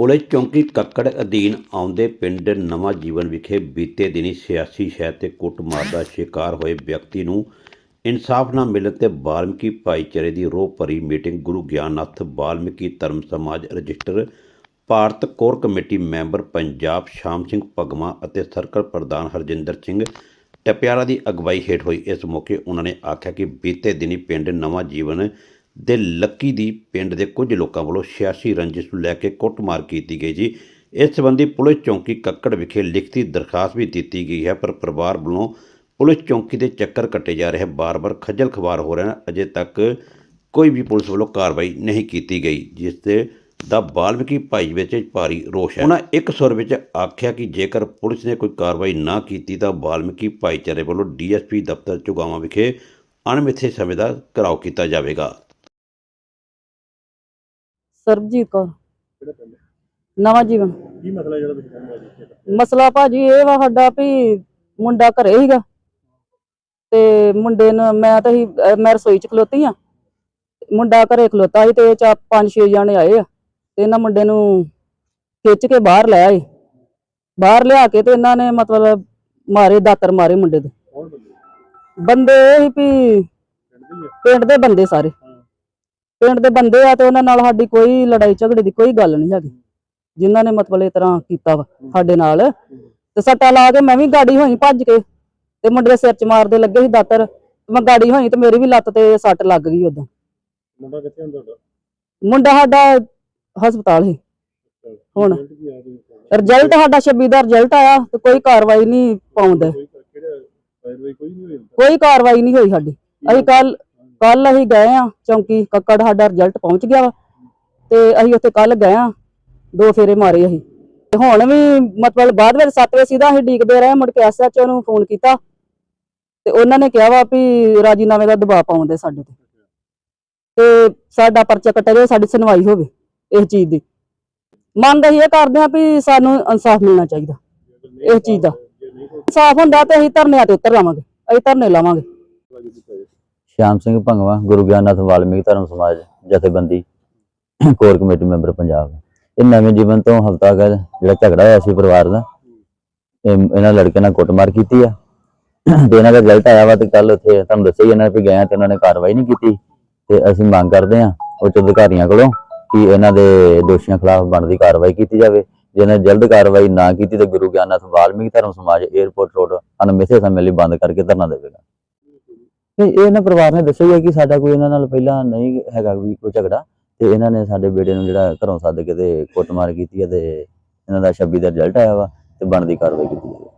Police ਚੌਂਕੀ ਕੱਕੜ ਅਧੀਨ ਆਉਂਦੇ ਪਿੰਡ ਨਵਾਂ ਜੀਵਨ ਵਿਖੇ ਬੀਤੇ ਦਿਨੀ ਸਿਆਸੀ ਸ਼ਹਿ ਤੇ ਕੁੱਟਮਾਰ ਦਾ ਸ਼ਿਕਾਰ ਹੋਏ ਵਿਅਕਤੀ ਨੂੰ ਇਨਸਾਫ ਨਾ ਮਿਲਣ ਤੇ ਬਾਲਮੀਕੀ ਭਾਈਚਾਰੇ ਦੀ ਰੋਹ ਭਰੀ ਮੀਟਿੰਗ ਗੁਰੂ Gyannath Balmiki Dharam Samaj register Bharat core committee member Punjab Sham Singh Bhagwa ਅਤੇ ਸਰਕਲ ਪ੍ਰਧਾਨ ਹਰਜਿੰਦਰ ਸਿੰਘ ਟਪਿਆਰਾ ਦੀ ਅਗਵਾਈ ਹੇਠ ਹੋਈ। ਇਸ ਮੌਕੇ ਉਹਨਾਂ ਨੇ ਆਖਿਆ ਕਿ ਬੀਤੇ ਦਿਨੀ ਪਿੰਡ ਨਵਾਂ ਜੀਵਨ ਦੇ ਲੱਕੀ ਦੀ ਪਿੰਡ ਦੇ ਕੁਝ ਲੋਕਾਂ ਵੱਲੋਂ ਸਿਆਸੀ ਰੰਜਿਸ਼ ਨੂੰ ਲੈ ਕੇ ਕੁੱਟਮਾਰ ਕੀਤੀ ਗਈ ਜੀ। ਇਸ ਸੰਬੰਧੀ ਪੁਲਿਸ ਚੌਂਕੀ ਕੱਕੜ ਵਿਖੇ ਲਿਖਤੀ ਦਰਖਾਸਤ ਵੀ ਦਿੱਤੀ ਗਈ ਹੈ, ਪਰ ਪਰਿਵਾਰ ਵੱਲੋਂ ਪੁਲਿਸ ਚੌਂਕੀ ਦੇ ਚੱਕਰ ਕੱਟੇ ਜਾ ਰਹੇ ਬਾਰ-ਬਾਰ ਖੱਜਲ ਖਵਾਰ ਹੋ ਰਹੇ ਹਨ। ਅਜੇ ਤੱਕ ਕੋਈ ਵੀ ਪੁਲਿਸ ਵੱਲੋਂ ਕਾਰਵਾਈ ਨਹੀਂ ਕੀਤੀ ਗਈ, ਜਿਸ ਤੇ ਦਾ ਬਾਲਮਿਕੀ ਭਾਈ ਵਿੱਚ ਭਾਰੀ ਰੋਸ਼ ਹੈ। ਉਹਨਾਂ ਇੱਕ ਸੁਰ ਵਿੱਚ ਆਖਿਆ ਕਿ ਜੇਕਰ ਪੁਲਿਸ ਨੇ ਕੋਈ ਕਾਰਵਾਈ ਨਾ ਕੀਤੀ ਤਾਂ ਬਾਲਮਿਕੀ ਭਾਈਚਾਰੇ ਵੱਲੋਂ ਡੀਐਸਪੀ ਦਫ਼ਤਰ ਚੁਗਾਵਾਂ ਵਿਖੇ ਅਣਮਿੱਥੇ ਸਮੇਂ ਦਾ ਘਰਾਓ ਕੀਤਾ ਜਾਵੇਗਾ। ਸਰਬਜੀਤ ਕੌਰ। ਕਿਹੜਾ ਪਿੰਡ ਨਵਾਂ ਜੀਵਨ। ਕੀ ਮਸਲਾ ਜਿਹੜਾ ਤੁਸੀਂ ਕਹਿੰਦੇ ਹੋ ਜੀ? ਮਸਲਾ ਭਾਜੀ ਇਹ ਵਾ ਸਾਡਾ ਵੀ ਮੁੰਡਾ ਘਰੇ ਸੀਗਾ। ਤੇ ਮੁੰਡੇ ਨੂੰ ਮੈਂ ਤਾਂ ਹੀ ਮੈਂ ਰਸੋਈ ਚ ਖਲੋਤੀ ਆ। ਮੁੰਡਾ ਘਰੇ ਖਲੋਤਾ ਸੀ ਤੇ ਚਾ ਪੰਜ ਛੇ ਜਣੇ ਆਏ ਆ। ਤੇ ਇਹਨਾਂ ਮੁੰਡੇ ਨੂੰ ਖਿੱਚ ਕੇ ਬਾਹਰ ਲੈ ਆਏ। ਬਾਹਰ ਲਿਆ ਕੇ ਤੇ ਇਹਨਾਂ ਨੇ ਮਤਲਬ ਮਾਰੇ ਦਾਤਰ ਮਾਰੇ ਮੁੰਡੇ ਦੇ। ਕੌਣ ਬੰਦੇ? ਬੰਦੇ ਇਹ ਸੀ ਵੀ ਪਿੰਡ ਦੇ ਹੀ ਆ। ਪਿੰਡ ਦੇ ਬੰਦੇ ਸਾਰੇ। ਹਾਂ। ਪਿੰਡ ਦੇ ਬੰਦੇ ਆ ਤੇ ਉਹਨਾਂ ਨਾਲ ਸਾਡੀ ਕੋਈ ਲੜਾਈ ਝਗੜੇ ਦੀ ਕੋਈ ਗੱਲ ਨਹੀਂ ਹੈਗੀ। ਜਿਨ੍ਹਾਂ ਨੇ ਮਤਲਬ ਇਸ ਤਰ੍ਹਾਂ ਕੀਤਾ ਵਾ ਸਾਡੇ ਨਾਲ। ਤੇ ਸੱਟਾ ਲਾ ਕੇ ਮੈਂ ਵੀ ਗਾੜੀ ਹੋਈ ਭੱਜ ਕੇ ਤੇ ਮੁੰਡੇ ਦੇ ਸਿਰ 'ਚ ਮਾਰਦੇ ਲੱਗੇ ਸੀ ਦਾਤਰ। ਮੈਂ ਗਾੜੀ ਹੋਈ ਤੇ ਮੇਰੀ ਵੀ ਲੱਤ ਤੇ ਸੱਟ ਲੱਗ ਗਈ ਉਦੋਂ ਮੁੰਡਾ ਕਿੱਥੇ ਹੁੰਦਾ ਮੁੰਡਾ ਸਾਡਾ ਹਸਪਤਾਲ ਸੀ। ਹੁਣ। ਰਿਜ਼ਲਟ ਸਾਡਾ 26 ਦਾ ਰਿਜ਼ਲਟ ਆਇਆ ਤੇ ਕੋਈ ਕਾਰਵਾਈ ਨਹੀਂ ਪਾਉਂਦੇ? ਕੋਈ ਕਾਰਵਾਈ ਨਹੀਂ ਹੋਈ ਸਾਡੀ। ਅਸੀਂ ਕੱਲ ਕੱਲ ਅਸੀਂ ਗਏ ਆ ਚੌਂਕੀ ਕੱਕੜ ਸਾਡਾ ਰਿਜ਼ਲਟ ਪਹੁੰਚ ਗਿਆ ਵਾ। ਤੇ ਅਸੀਂ ਉੱਥੇ ਕੱਲ ਗਏ ਆ ਦੋ ਫੇਰੇ ਮਾਰੇ ਅਸੀਂ। ਤੇ ਹੁਣ ਵੀ ਮਤਲਬ ਬਾਅਦ ਵਿੱਚ 7 ਵਜੇ ਸਿੱਧਾ ਅਸੀਂ ਡੀਕਦੇ ਰਹੇ, ਮੁੜ ਕੇ ਐਸਐਚਓ ਨੂੰ ਫੋਨ ਕੀਤਾ। ਤੇ ਉਹਨਾਂ ਨੇ ਕਿਹਾ ਵਾ ਵੀ ਰਾਜੀਨਾਮੇ ਦਾ ਦਬਾਅ ਪਾਉਂਦੇ ਸਾਡੇ ਤੇ। ਤੇ ਸਾਡਾ ਪਰਚਾ ਕੱਟਿਆ ਜਾਵੇ, ਸਾਡੀ ਸੁਣਵਾਈ ਹੋਵੇ ਇਸ ਚੀਜ਼ ਦੀ। ਮੰਗ ਅਸੀਂ ਇਹ ਕਰਦੇ ਆ ਵੀ ਸਾਨੂੰ ਇਨਸਾਫ ਮਿਲਣਾ ਚਾਹੀਦਾ, ਇਸ ਚੀਜ਼ ਦਾ। ਇਨਸਾਫ ਹੁੰਦਾ ਤੇ ਅਸੀਂ ਧਰਨਿਆਂ ਤੇ ਉਤਰ ਲਾਵਾਂਗੇ ਅਸੀਂ ਧਰਨੇ ਲਾਵਾਂਗੇ। ਜਾਏ। ਸ਼ਿਆਮ ਸਿੰਘ ਭੰਗਵਾ, ਗੁਰੂ ਗਿਆਨਨਾਥ ਵਾਲਮੀਕ ਧਰਮ ਸਮਾਜ ਜਥੇਬੰਦੀ, ਕੋਰ ਕਮੇਟੀ ਮੈਂਬਰ ਪੰਜਾਬ। ਇਹ ਨਵੇਂ ਜੀਵਨ ਤੋਂ ਹਫਤਾ ਕੁ ਜਿਹੜਾ ਝਗੜਾ ਹੋਇਆ ਸੀ ਪਰਿਵਾਰ ਦਾ, ਇਹ ਇਹਨਾਂ ਲੜਕੇ ਨਾਲ ਕੁੱਟਮਾਰ ਕੀਤੀ ਆ। ਤੇ ਇਹਨਾਂ ਦਾ ਗਲਤ ਆਇਆ ਵਾ ਤੇ ਕੱਲ ਉੱਥੇ ਤੁਹਾਨੂੰ ਦੱਸਿਆ ਹੀ ਇਹਨਾਂ ਨੇ ਵੀ ਗਏ ਆ ਤੇ ਉਹਨਾਂ ਨੇ ਕਾਰਵਾਈ ਨਹੀਂ ਕੀਤੀ। ਤੇ ਅਸੀਂ ਮੰਗ ਕਰਦੇ ਆ ਉੱਚ ਅਧਿਕਾਰੀਆਂ ਕੋਲੋਂ ਕਿ ਇਹਨਾਂ ਦੇ ਦੋਸ਼ੀਆਂ ਖਿਲਾਫ ਬਣਦੀ ਕਾਰਵਾਈ ਕੀਤੀ ਜਾਵੇ। ਜੇ ਇਹਨਾਂ ਨੇ ਜਲਦ ਕਾਰਵਾਈ ਨਾ ਕੀਤੀ ਤੇ ਗੁਰੂ ਗਿਆਨਨਾਥ ਵਾਲਮੀਕ ਧਰਮ ਸਮਾਜ 에ਅਰਪੋਰਟ ਰੋਡ ਅਨਮਿੱਥੇ ਸਮੇਂ ਲਈ ਬੰਦ ਕਰਕੇ ਧਰਨਾ ਦੇਵੇਗਾ। ਨਹੀਂ ਇਹਨਾਂ ਪਰਿਵਾਰ ਨੇ ਦੱਸਿਆ ਹੀ ਹੈ ਕਿ ਸਾਡਾ ਕੋਈ ਇਹਨਾਂ ਨਾਲ ਪਹਿਲਾਂ ਨਹੀਂ ਹੈਗਾ ਵੀ ਕੋਈ ਝਗੜਾ ਤੇ ਇਹਨਾਂ ਨੇ ਸਾਡੇ ਬੇਟੇ ਨੂੰ ਜਿਹੜਾ ਘਰੋਂ ਸੱਦ ਕੇ ਤੇ ਕੁੱਟਮਾਰ ਕੀਤੀ ਹੈ ਤੇ ਇਹਨਾਂ ਦਾ 26 ਦਾ ਰਿਜ਼ਲਟ ਆਇਆ ਵਾ ਤੇ ਬਣਦੀ ਕਾਰਵਾਈ ਕੀਤੀ ਜਾਵੇ